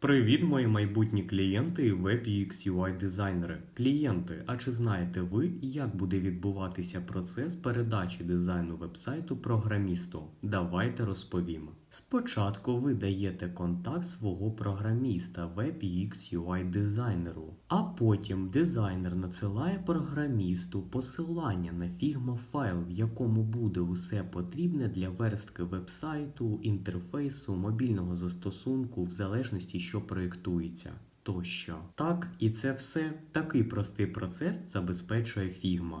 Привіт, мої майбутні клієнти і UX UI дизайнери. Клієнти, а чи знаєте ви, як буде відбуватися процес передачі дизайну вебсайту програмісту? Давайте розповімо. Спочатку ви даєте контакт свого програміста Web UX UI дизайнеру, а потім дизайнер надсилає програмісту посилання на Figma файл, в якому буде усе потрібне для верстки вебсайту, інтерфейсу, мобільного застосунку, в залежності, що проєктується. Тощо. Так, і це все такий простий процес забезпечує Figma.